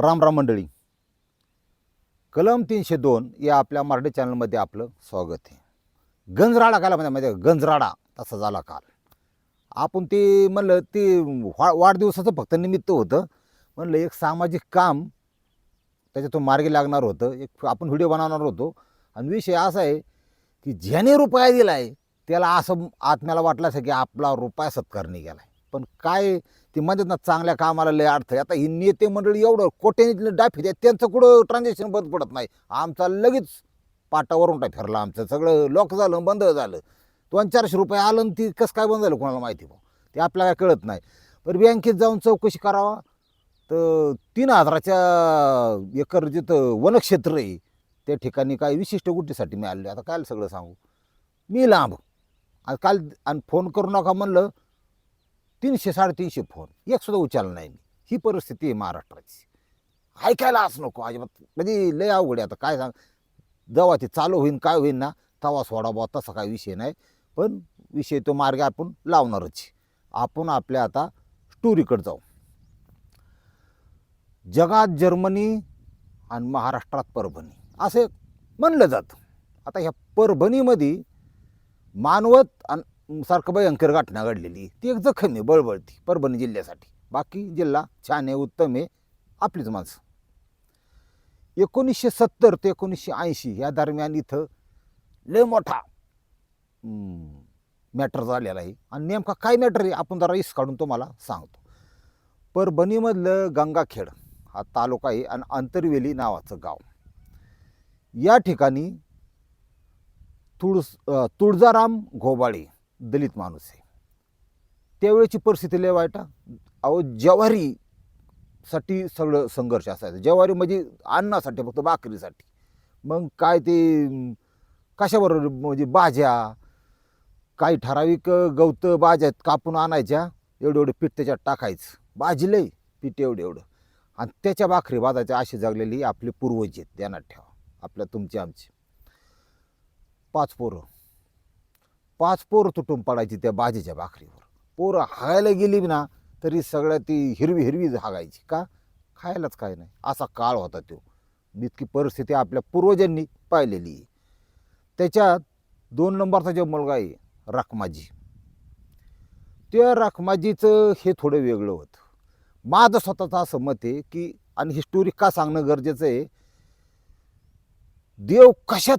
राम राम मंडळी. कलम तीनशे दोन या आपल्या मराठी चॅनलमध्ये आपलं स्वागत आहे. गंजराडा काला म्हणजे म्हणजे गंजराडा तसा झाला काल. आपण ते म्हणलं ते वा वाढदिवसाचं फक्त निमित्त होतं. म्हणलं एक सामाजिक काम त्याच्यातून मार्गी लागणार होतं. एक आपण व्हिडिओ बनवणार होतो. आणि विषय असा आहे की ज्याने रुपया दिला आहे त्याला असं आत्म्याला वाटलं असं की आपला रुपया सत्कारणी गेला आहे पण काय ते म्हणतात ना चांगल्या कामाला लय अडथळे आता ही नेते मंडळी एवढं कोट्याने डाफी द्या त्यांचं कुठं ट्रान्झॅक्शन बंद पडत नाही. आमचा लगेच पाटावरून टाक फिरला आमचं. सगळं लॉक झालं बंद झालं. दोन चारशे रुपये आलं आणि ती कसं काय बंद झालं कोणाला माहिती भाऊ ते आपल्याला काय कळत नाही. पण बँकेत जाऊन चौकशी करावा. तर तीन हजाराच्या एकर जिथं वनक्षेत्र आहे त्या ठिकाणी काय विशिष्ट गोष्टीसाठी मी आले आता काय सगळं सांगू. मी लांब. आणि काल आणि फोन करू नका म्हणलं तीनशे साडेतीनशे फोन. एक सुद्धा उचलला नाही मी. ही परिस्थिती आहे महाराष्ट्राची. ऐकायला असं नको. अजिबात. म्हणजे लय अवघड आहे आता. काय सांग? जेव्हा ते चालू होईन काय होईन ना तवा सोडा बुवा. तसा काय विषय नाही. पण विषय तो मार्ग आपण लावणारच आपण आपल्या आता स्टोरीकडे जाऊ. जगात जर्मनी आणि महाराष्ट्रात परभणी. असे म्हणलं जातं. आता ह्या परभणीमध्ये मानवत आणि सारखं भयंकर घटना घडलेली. ती एक जखम आहे बळबळती परभणी जिल्ह्यासाठी. बाकी जिल्हा छान आहे उत्तम आहे आपलीच माणसं. एकोणीसशे सत्तर ते एकोणीसशे ऐंशी या दरम्यान इथं लय मोठा मॅटर झालेला आहे. आणि नेमका काय मॅटर आहे आपण जरा इस काढून तुम्हाला सांगतो. परभणीमधलं गंगाखेड हा तालुका आहे आणि अंतरवेली नावाचं गाव. या ठिकाणी तुळस तुळजाराम घोबाळे दलित माणूस आहे. त्यावेळेची परिस्थिती लय वाईट अहो ज्वारीसाठी सगळं संघर्ष असायचा. ज्वारी म्हणजे अन्नासाठी फक्त भाकरीसाठी. मग काय ते कशाबरोबर म्हणजे भाज्या? काही ठराविक गवतं भाज्या कापून आणायच्या? एवढं एवढं पीठ त्याच्यात टाकायचं. भाजलंय पीठ एवढं एवढं. आणि त्याच्या भाकरी भाजायच्या अशी जगलेली आपले पूर्वज आहेत. ध्यानात ठेवा. आपल्या तुमची आमची. पाच पोरं. पाच पोरं तुटून पडायची त्या बाजीच्या भाकरीवर. पोरं हागायला गेली ना तरी सगळ्या ती हिरवी हिरवी हागायची. का? खायलाच काय नाही. असा काळ होता तो. इतकी परिस्थिती आपल्या पूर्वजांनी पाहिलेली आहे. त्याच्यात दोन नंबरचा जो मुलगा आहे रखमाजी. त्या रखमाजीचं हे थोडं वेगळं होतं. माझं स्वतःचं असं मत आहे की आणि हिस्टोरिक का सांगणं गरजेचं आहे? देव कशात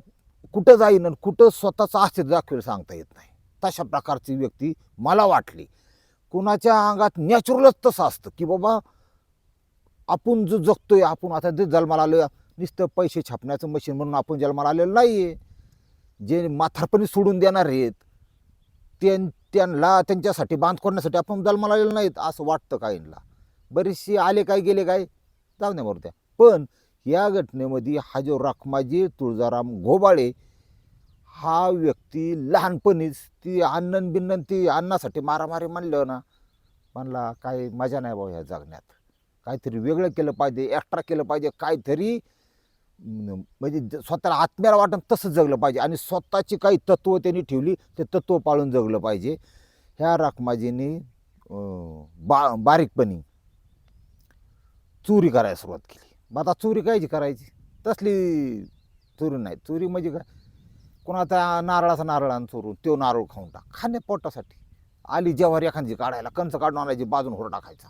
कुठं जाईन आणि कुठं स्वतःचं अस्तित्व दाखवेल सांगता येत नाही. तशा प्रकारची व्यक्ती मला वाटली. कुणाच्या अंगात नॅचरलच तसं असतं की बाबा आपण जो जगतोय आपण आता जे जन्माला आलो नुसतं पैसे छापण्याचं मशीन म्हणून आपण जन्माला आलेलं नाही आहे जे माथारपणी सोडून देणार आहेत त्यां त्यांना त्यांच्यासाठी बांध करण्यासाठी आपण जन्माला आलेलं नाहीत असं वाटतं काहींना. बरेचसे आले काय गेले काय जाऊ नये मरू पण या घटनेमध्ये हा जो रखमाजी तुळजाराम घोबाळे हा व्यक्ती लहानपणीच ती अन्नन बिन्नन ती अन्नासाठी मारामारी म्हणलं ना. म्हणला काय मजा नाही भाऊ ह्या जगण्यात. काहीतरी वेगळं केलं पाहिजे एक्स्ट्रा केलं पाहिजे काहीतरी म्हणजे ज- स्वतःला आत्म्याला वाटण तसं जगलं पाहिजे आणि स्वतःची काही तत्त्व त्यांनी ठेवली ते तत्त्व पाळून जगलं पाहिजे. ह्या रखमाजीने बा बारीकपणी चोरी करायला सुरुवात केली. मग आता चोरी कायची करायची? तसली चोरी नाही. चोरी म्हणजे काय? कोणाचा नारळाचा नारळ आणि चोरून तो नारळ खाऊन टाक. खाणे पोटासाठी. आली ज्वारी एखादी काढायला कंच काढून आणायची बाजून होर टाकायचा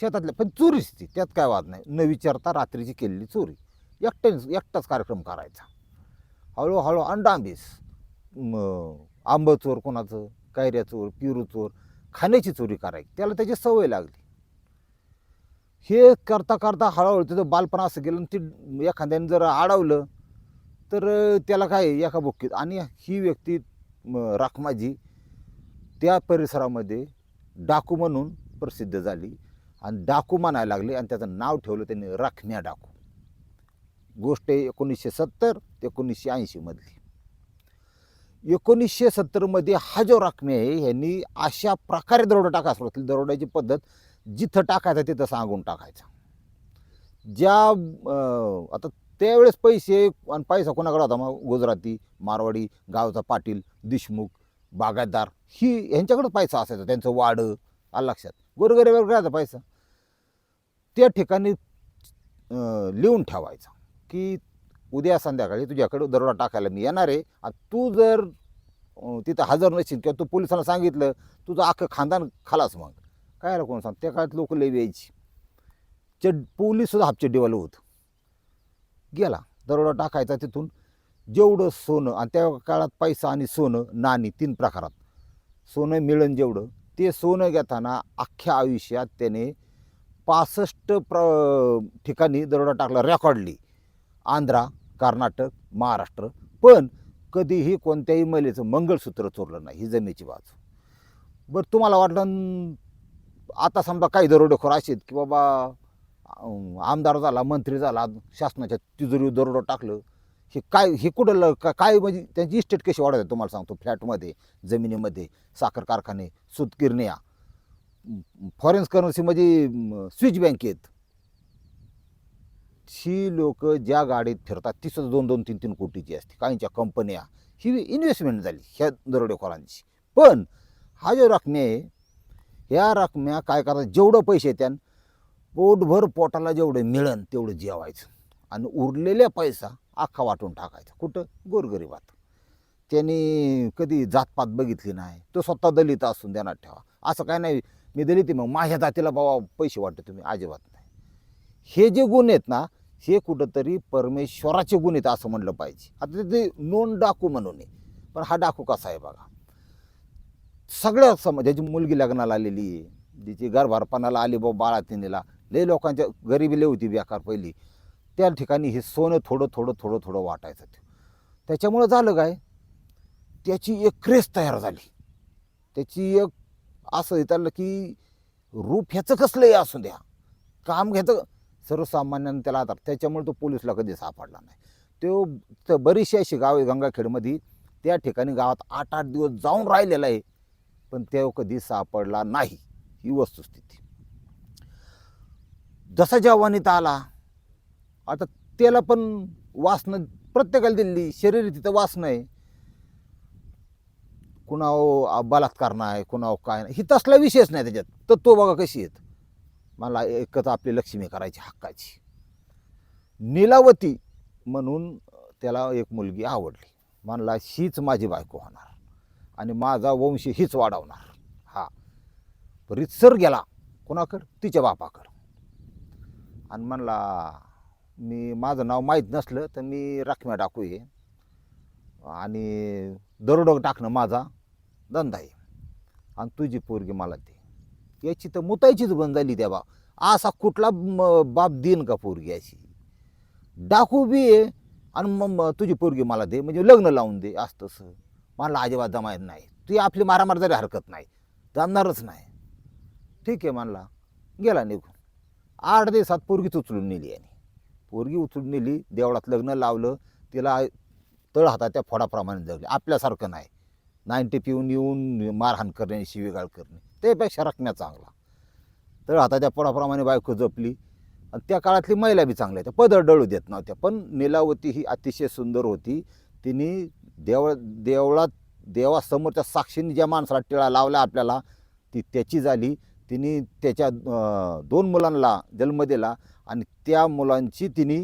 शेतातल्या पण चोरीच ती. त्यात काय वाद नाही. न विचारता रात्रीची केलेली चोरी. एकट्याने एकटाच कार्यक्रम करायचा. हळूहळू अंडांबीस. आंब चोर कोणाचं कैऱ्या चोर पिरू चोर खाण्याची चोरी करायची. त्याला त्याची सवय लागली. हे करता करता हळूहळू त्याचं बालपण असं गेलं आणि ते एखाद्याने जर अडवलं तर त्याला काय एका बुक्कीत. आणि ही व्यक्ती राखमाजी त्या परिसरामध्ये डाकू म्हणून प्रसिद्ध झाली आणि डाकू म्हणायला लागले आणि त्याचं नाव ठेवलं त्यांनी राखण्या डाकू. गोष्ट आहे एकोणीसशे सत्तर ते एकोणीसशे ऐंशीमधली एकोणीसशे सत्तरमध्ये हा जो राखणे आहे ह्यांनी अशा प्रकारे दरोडा टाका सुरुवात केली. दरोड्याची पद्धत जिथं टाकायचं तिथं सांगून टाकायचं. ज्या आता त्यावेळेस पैसे आणि पैसा कोणाकडे होता? मग गुजराती मारवाडी गावचा पाटील देशमुख बागायतदार ही ह्यांच्याकडं पैसा असायचा. त्यांचं वाडं आलं लक्षात. गोरगरिबावर काय पैसा. त्या ठिकाणी लिहून ठेवायचा की उद्या संध्याकाळी तुझ्याकडे दरोडा टाकायला मी येणार आहे. आणि तू जर तिथं हजर नसेल किंवा तू पोलिसांना सांगितलं तुझं अख्खं खानदान खालास मग. काय कोण सांग? त्या काळात लोक लई यायची चड पोलीससुद्धा हापचड्डीवालं होतं. गेला दरोडा टाकायचा तिथून. जेवढं सोनं आणि त्या काळात पैसा आणि सोनं नाणी तीन प्रकारात. सोनं मिळन जेवढं ते सोनं घेताना अख्ख्या आयुष्यात त्याने पासष्ट प्र ठिकाणी दरोडा टाकला रेकॉर्डली आंध्रा कर्नाटक महाराष्ट्र. पण कधीही कोणत्याही महिलेचं मंगळसूत्र चोरलं नाही ही जमेची बाजू बरं तुम्हाला वाटलं आता समजा काही दरोडेखोर असेल की बाबा आमदार झाला मंत्री झाला शासनाच्या तिजोरी दरोडं टाकलं हे काय हे कुठं ल- का- काय म्हणजे त्यांची इस्टेट कशी वाढवते तुम्हाला सांगतो. फ्लॅटमध्ये जमिनीमध्ये साखर कारखाने सुतकिरण्या फॉरेन करन्सीमध्ये स्विच बँकेत ही लोक ज्या गाडीत फिरतात ती सुद्धा दोन दोन तीन तीन कोटीची असते. काहींच्या कंपन्या ही इन्व्हेस्टमेंट झाली ह्या दरोडेखोरांची. पण हा जो रकमे ह्या रकम्या काय करायचं जेवढं पैसे येत्यान पोटभर पोटाला जेवढं मिळन तेवढं जेवायचं. आणि उरलेल्या पैसा अख्खा वाटून टाकायचा. कुठं? गोरगरिबात. त्यांनी कधी जातपात बघितली नाही. तो स्वतः दलित असून ध्यानात ठेवा. असं काय नाही मी दलित आहे मग माझ्या जातीला बाबा पैसे वाटते तुम्ही अजिबात नाही. हे जे गुण आहेत ना हे कुठंतरी परमेश्वराचे गुण आहेत असं म्हणलं पाहिजे. आता ते नोंद डाकू म्हणून आहे. पण हा डाकू कसा आहे बघा? सगळ्या सम ज्याची मुलगी लग्नाला आलेली आहे जिची गर्भारपणाला आली बाबा बाळा तिनेला लय लोकांच्या गरिबी लय होती बेकार पहिली. त्या ठिकाणी हे सोनं थोडं थोडं थोडं थोडं वाटायचं ते. त्याच्यामुळं झालं काय? त्याची एक क्रेज तयार झाली. त्याची एक असं येतालं की रूप ह्याचं कसलंही असू द्या. काम घ्यायचं सर्वसामान्यानं त्याला आधार त्याच्यामुळे तो पोलिसला कधी सापडला नाही. तो तर बरीचशी अशी गाव आहे गंगाखेडमध्ये. त्या ठिकाणी गावात आठ आठ दिवस जाऊन राहिलेला आहे. पण तो कधी सापडला नाही ही वस्तुस्थिती. जसा जवानीत आला आता त्याला पण वासनं प्रत्येकाला दिली शरीर तिथं वासनं आहे. कुणाव बलात्कार नाही कुणाव काय नाही ही तसला विषयच नाही त्याच्यात. तर तो बघा कशी आहेत. मला एकच आपली लक्ष्मी करायची हक्काची. नीलावती म्हणून त्याला एक मुलगी आवडली. म्हणला हीच माझी बायको होणार. आणि माझा वंश हीच वाढवणार. हा. रितसर गेला. कोणाकडं? तिच्या बापाकडं. आणि म्हणला मी माझं नाव माहीत नसलं तर मी राखम्या टाकू ये आणि दरोडं टाकणं माझा धंदा आहे आणि तुझी पोरगी मला दे. याची तर मुतायचीच बंद झाली त्या बा असा कुठला बाप देईन का पोरगी अशी? डाकू बी आहे आणि मग मग तुझी पोरगी मला दे. म्हणजे लग्न लावून दे. असं तसं. मला अजिबात जमायत नाही. ती आपली मारामार जरी हरकत नाही जमणारच नाही. ठीक आहे म्हणला गेला निघून. आठ दिवसात पोरगीच उचलून नेली याने. पोरगी उचलून नेली देवळात लग्न लावलं तिला तळ हाताच्या फोडाप्रमाणे जगले आपल्यासारखं नाही. नाईन्टी पिऊन येऊन मारहाण करणे शिवीगाळ करणे त्यापेक्षा रकम्या चांगला. तळ हाताच्या फोडाप्रमाणे बायको जपली. आणि त्या काळातली महिला बी चांगल्या होत्या. पदर डळू देत नव्हत्या. पण नीलावती ही अतिशय सुंदर होती. तिने देवळ देवळात देवासमोरच्या साक्षीने ज्या माणसाला टिळा लावला आपल्याला ती त्याची झाली. तिने त्याच्या दोन मुलांना जन्म दिला आणि त्या मुलांची तिने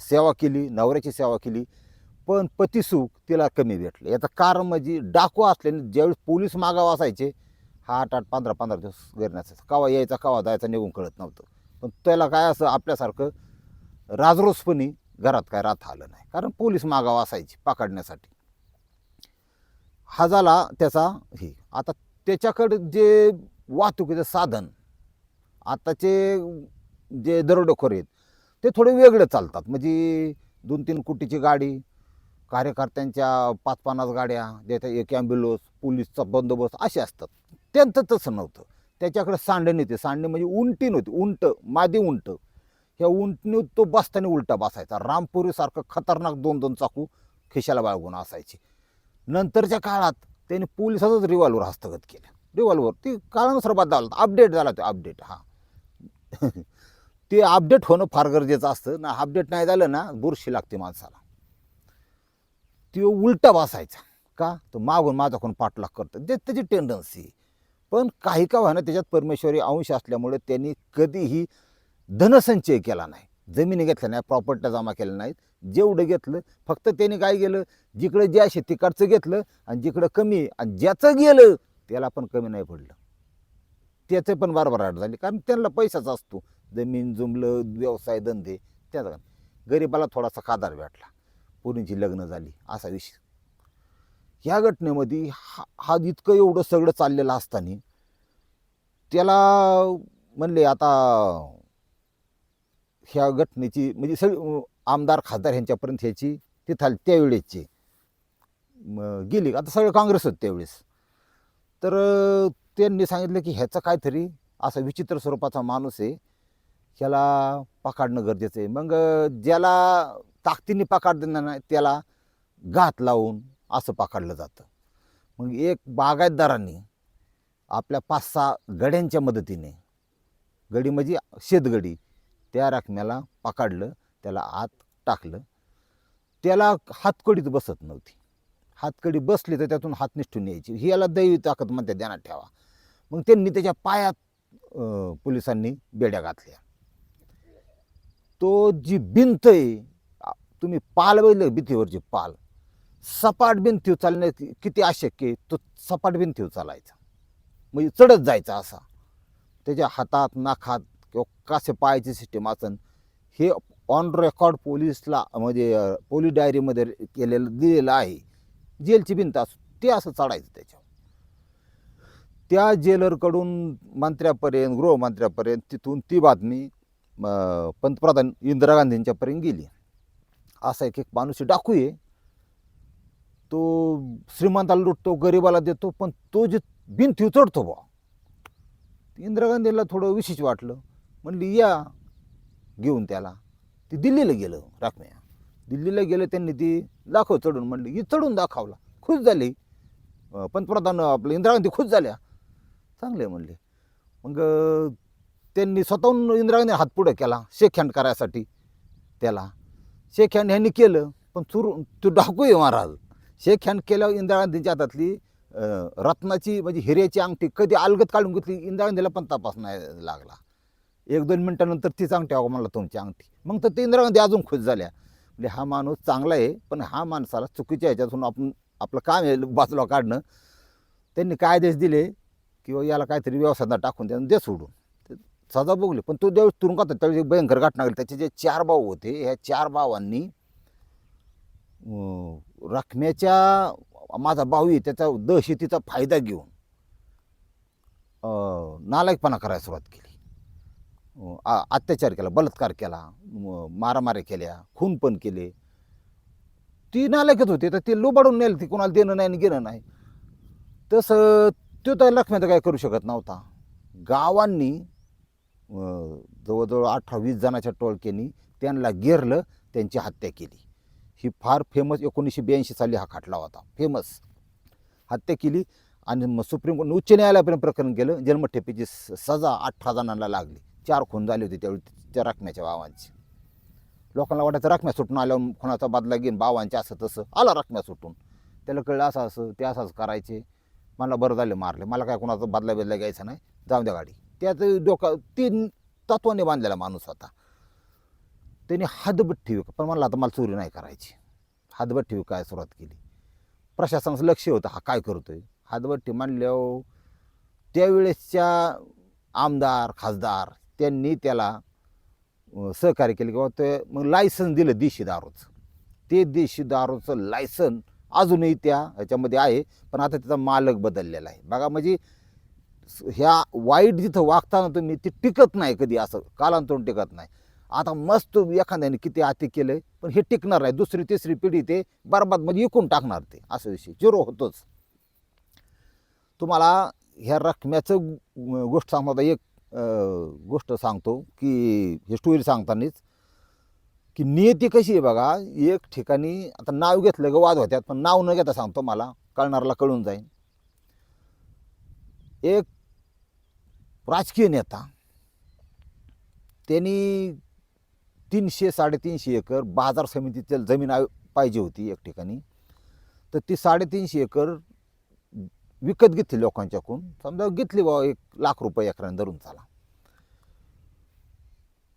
सेवा केली नवऱ्याची सेवा केली. पण पतिसुख तिला कमी भेटलं. याचं कारण म्हणजे डाकू असल्याने ज्यावेळेस पोलीस मागावं असायचे हा आठ आठ पंधरा पंधरा दिवस घरी कवा यायचा कवा जायचा निघून कळत नव्हतं. पण त्याला काय असं आपल्यासारखं राजरोसपणी घरात काय राहता आलं नाही. कारण पोलीस मागावं असायची पकडण्यासाठी. हा झाला त्याचा हे आता त्याच्याकडे जे वाहतुकीचं साधन आताचे जे दरोडेखोर आहेत ते थोडे वेगळे चालतात. म्हणजे दोन तीन कोटीची गाडी कार्यकर्त्यांच्या पाच पन्नास गाड्या ज्याच्या एक ॲम्ब्युलन्स पोलीसचा बंदोबस्त असे असतात. त्यांचं तसं नव्हतं. त्याच्याकडे सांडणी होती. सांडणी म्हणजे उंटी नव्हती. उंट मादी उंट. ह्या उंटनी तो बसताना उलटा बसायचा. रामपुरीसारखं खतरनाक दोन दोन चाकू खिशाला बाळगून असायचे. नंतरच्या काळात त्यांनी पोलिसाचंच रिव्हॉल्वर हस्तगत केलं. रिव्हॉल्वर ती काळानुसार बदलावलं अपडेट झाला तो अपडेट हा. ते अपडेट होणं फार गरजेचं असतं. ना अपडेट नाही झालं ना बुरशी लागते माणसाला. तो उलटा बसायचा. का? तो मागून माझा कोण पाठलाग करतं. ते त्याची टेंडन्सी पण काही का व्हायना त्याच्यात परमेश्वरी अंश असल्यामुळे त्यांनी कधीही धनसंचय केला नाही. जमिनी घेतल्या नाही प्रॉपर्ट्या जमा केल्या नाहीत. जेवढं घेतलं फक्त त्याने काय केलं? जिकडं ज्या शेतीकडचं घेतलं आणि जिकडं कमी आणि ज्याचं गेलं त्याला पण कमी नाही पडलं. त्याचे पण बारबराट झाली. कारण त्यांना पैसाच असतो. जमीन जुमलं व्यवसाय धंदे त्याचा गरिबाला थोडासा खादार भेटला. पोरींची लग्न झाली असा विषय. ह्या घटनेमध्ये हा हा इतकं एवढं सगळं चाललेलं असताना त्याला म्हणले आता ह्या घटनेची म्हणजे सगळी आमदार खासदार ह्यांच्यापर्यंत ह्याची तिथं त्यावेळेसची म, गेली. आता सगळं काँग्रेस होत त्यावेळेस. तर त्यांनी सांगितलं की ह्याचं काहीतरी असा विचित्र स्वरूपाचा माणूस आहे. ह्याला पकडणं गरजेचं आहे. मग ज्याला ताकदीने पकडणं नाही त्याला घात लावून असं पकडलं जातं. मग एक बागायतदारांनी आपल्या पाच सहा गड्यांच्या मदतीने गडी म्हणजे शेतगडी त्या राखण्याला पकडलं त्याला आत टाकलं. त्याला हातकडीत बसत नव्हती. हातकडी बसली तर त्यातून हात निष्ठून यायची ही याला दैवी ताकद म्हणते ध्यानात ठेवा. मग त्यांनी त्याच्या पायात पोलिसांनी बेड्या घातल्या. तो जी भिंत आहे तुम्ही पाल बघितलं भिंतीवरची पाल? सपाट भिंतीवर चालणे किती अशक्य तो सपाट भिंतीवर चालायचा. म्हणजे चढत जायचा असा. त्याच्या हातात नाखात किंवा कसे पायाची सिस्टीम असन हे ऑन रेकॉर्ड पोलीसला म्हणजे पोलीस डायरीमध्ये केलेलं दिलेलं आहे. जेलची भिंत असो ते असं चढायचं त्याच्यावर. त्या जेलरकडून मंत्र्यापर्यंत गृहमंत्र्यापर्यंत तिथून ती बातमी पंतप्रधान इंदिरा गांधींच्यापर्यंत गेली. असा एक एक माणूस डाकू आहे. तो श्रीमंताला लुटतो गरिबाला देतो पण तो जे भिंती चढतो बा इंदिरा गांधीला थोडं विशेष वाटलं. म्हणली या. घेऊन त्याला. ती दिल्लीला गेलं राखम्या. दिल्लीला गेलं त्यांनी ती दाखव चढून म्हणली ही चढून दाखवला. खुश झाली. पंतप्रधान आपलं इंदिरा गांधी खुश झाल्या. चांगले म्हणले. मग त्यांनी स्वतःहून इंदिरा गांधी हात पुढं केला शेखहँड करायसाठी त्याला. शेखहँड ह्यांनी केलं पण चुर तो डाकू आहे महाराज. शेखहँड केल्यावर इंदिरा गांधींच्या हातातली रत्नाची म्हणजे हिऱ्याची अंगठी कधी अलगत काढून घेतली इंदिरा गांधीला पण तपास नाही लागला. एक दोन मिनटानंतर तीच अंगठी अहो म्हणला तुमची अंगठी. मग तर ते इंदिरा गांधी अजून खुश झाल्या. म्हणजे हा माणूस चांगला आहे पण हा माणसाला चुकीच्या ह्याच्यातून आपण आपलं काम आहे बाजूला काढणं. त्यांनी काय आदेश दिले किंवा याला काहीतरी व्यवसायात टाकून त्यांना दे सोडून. ते सजा बघले पण तो ज्यावेळेस तुरुंगात होता, त्यावेळेस एक भयंकर घटना घडली. त्याचे जे चार भाऊ होते ह्या चार भावांनी रकमेच्या माझा भाऊ आहे त्याचा दहशतीचा फायदा घेऊन नालायकपणा करायला सुरुवात केली. अत्याचार केला बलात्कार केला मारामारी मारामाऱ्या केल्या खून पण केले. ती नालायकच होती तर ते लोबाडून नेलं ती कोणाला देणं नाही आणि घेणं नाही. तसं तो तर लक्ष्मीचं काय करू शकत नव्हता. गावांनी जवळजवळ अठरा वीस जणाच्या टोळक्यांनी त्यांना घेरलं त्यांची हत्या केली. ही फार फेमस एकोणीसशे ब्याऐंशी साली हा खटला होता. फेमस हत्या केली आणि मग सुप्रीम कोर्ट उच्च न्यायालयापर्यंत प्रकरण गेलं जन्मठेपेची सजा अठरा जणांना लागली. चार खून झाले होते त्यावेळी त्या रकम्याच्या भावांची. लोकांना वाटायचं रकम्या सुटून आल्यावर खुणाचा बदला घेईन बावांचे असं तसं. आला रकम्या सुटून. त्याला कळलं असं असं ते असंच करायचे. मला बरं झाले मारले. मला काय कोणाचा बदला बदला घ्यायचा नाही. जाऊ द्या गाडी. त्याचं डोकं तीन तत्वाने बांधलेला माणूस होता. त्याने हातभट्टी विक पण म्हणला आता मला चोरी नाही करायची. हादभट ठेवी काय सुरुवात केली. प्रशासनाचं लक्ष होतं हा काय करतो आहे हातभट्टी मांडल्यावर त्यावेळेसच्या आमदार खासदार त्यांनी त्याला सहकार्य केलं किंवा ते मग लायसन दिलं देशी दारूचं. ते देशी दारूचं लायसन अजूनही त्या ह्याच्यामध्ये आहे पण आता त्याचा मालक बदललेला आहे. बघा म्हणजे ह्या वाईट जिथं वागताना तुम्ही ते टिकत नाही कधी असं कालांतरून टिकत नाही. आता मस्त एखाद्याने किती अति आहे पण हे टिकणार नाही. दुसरी तिसरी पिढी ते बरबाद म्हणजे विकून टाकणार ते असं विषय. झिरो होतोच. तुम्हाला ह्या रकम्याचं गोष्ट सांगता एक गोष्ट सांगतो की हे स्टोरी सांगतानाच की नियती कशी आहे बघा एक ठिकाणी आता नाव घेतलं ग वाद होत्यात पण नाव न घेता सांगतो मला कळणारला कळून जाईल एक राजकीय नेता त्यांनी तीनशे साडेतीनशे एकर बाजार समितीच्या जमीन आ- पाहिजे होती एक ठिकाणी. तर ती साडेतीनशे एकर विकत घेतली लोकांच्याकडून. समजा घेतली बा एक लाख रुपये एकराने धरून चाला.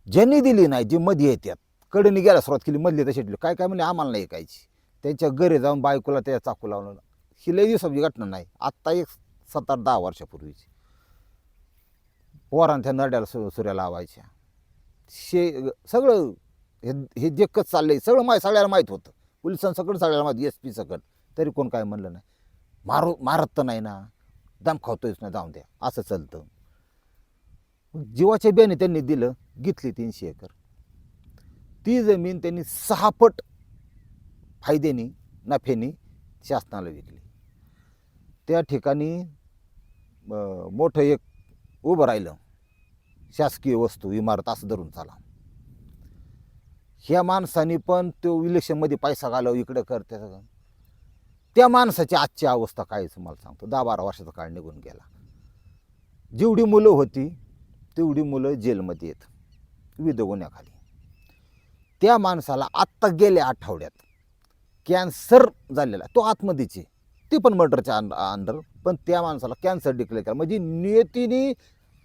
ज्यांनी दिली नाही जे मध्ये येतात कडेने गेला सुरुवात केली मधली तशी ठेवली. काय काय म्हणजे आम्हाला नाही ऐकायची. त्यांच्या घरी जाऊन बायकोला त्या चाकू लावलं. ही लई दिवसाची घटना नाही. आत्ता एक सात आठ दहा वर्षापूर्वीची. पोरांना त्या नरड्याला सु सुऱ्या लावायच्या. शे सगळं हे हे जे कच चाललंय सगळं माहीत सगळ्याला माहीत होतं. पोलिसांसकट सगळ्याला माहीत एस पी सकट. तरी कोण काय म्हणलं नाही. मारू मारत तर नाही ना. दम खावतोयच ना जाऊन द्या. असं चालतं. जीवाच्या बेने त्यांनी दिलं घेतली तीनशे एकर. ती जमीन त्यांनी सहा पट फायद्यानी नफ्यानी शासनाला विकली. त्या ठिकाणी मोठं एक उभं राहिलं. शासकीय वस्तू इमारत असं धरून चाला. ह्या माणसाने पण तो इलेक्शनमध्ये पैसा घालव इकडं कर त्याचं त्या माणसाची आजची अवस्था काय आहे मला सांगतो. दहा बारा वर्षाचा काळ निघून गेला. जेवढी मुलं होती तेवढी मुलं जेलमध्ये येत. विविध गुन्ह्याखाली त्या माणसाला आत्ता गेल्या आठवड्यात कॅन्सर झालेला आहे. तो आतमध्येचे ते पण मर्डरच्या अंडर पण त्या माणसाला कॅन्सर डिक्लेअर केला. म्हणजे नियतीने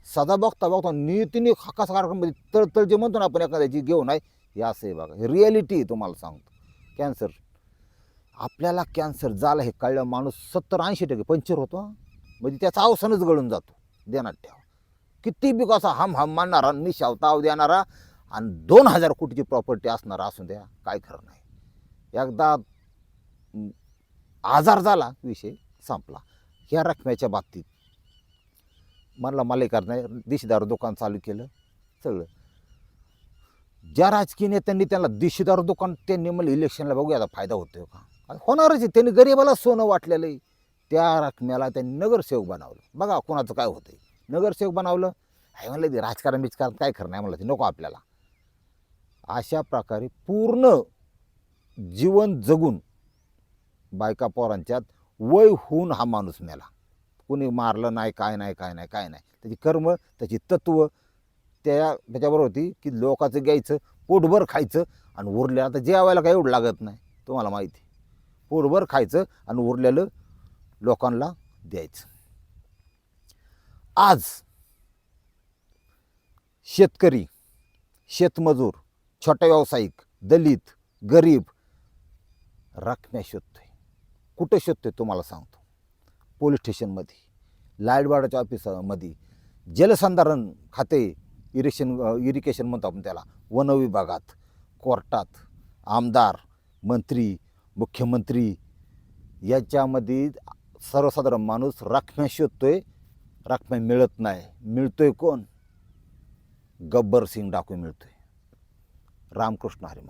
सदा बघता बघता नियतीने हकास कार्यक्रममध्ये तळतळ जे म्हणतो ना आपण एखाद्याची घेऊन आहे हे असं आहे बघा. रिॲलिटी आहे तुम्हाला सांगतो. कॅन्सर. आपल्याला कॅन्सर झाला हे कळलं माणूस सत्तर ऐंशी टक्के पंचर होतो म्हणजे त्याचा अवसानच गळून जातो. देण्यात ठेवा. किती बी कसा हम हम मानणारा निशाव ताव देणारा आणि दोन हजार कोटीची प्रॉपर्टी असणारा असून द्या काय खरं नाही. एकदा आजार झाला विषय संपला. ह्या रकमेच्या बाबतीत म्हणला मालिकार नाही दिशेदार दुकान चालू केलं सगळं. ज्या राजकीय नेत्यांनी त्यांना दिशेदार दुकान त्यांनी मला इलेक्शनला बघूया आता फायदा होतोय का? होणारच आहे. त्यांनी गरिबाला सोनं वाटलेलं आहे. त्या रकमेला त्यांनी नगरसेवक बनवलं. बघा कोणाचं काय होतंय. नगरसेवक बनवलं. आहे म्हणलं ते राजकारण बिजकारण काय करणार म्हणलं ते नको आपल्याला. अशा प्रकारे पूर्ण जीवन जगून बायका पोरांच्यात वय होऊन हा माणूस मेला. कुणी मारलं नाही काय नाही काय नाही काय नाही. त्याची कर्म त्याची तत्व त्या त्याच्याबरोबर होती की लोकाचं घ्यायचं पोटभर खायचं आणि उरलं तर जेवायला काही एवढं लागत नाही. तुम्हाला माहिती पोटभर खायचं आणि उरलेलं लोकांना द्यायचं. आज शेतकरी शेतमजूर छोटा व्यावसायिक दलित गरीब रकम्या शोधतोय. कुठं शोधतोय तुम्हाला सांगतो. पोलीस स्टेशनमध्ये लाईटवाडाच्या ऑफिसमध्ये जलसंधारण खाते इरिशन इरिगेशन म्हणतो आपण त्याला वन विभागात कोर्टात आमदार मंत्री मुख्यमंत्री याच्यामध्ये सर्वसाधारण माणूस रकम्या शोधतोय रकम्या मिळत नाही. मिळतोय कोण? गब्बर सिंग डाकू मिळतोय. रामकृष्ण हरी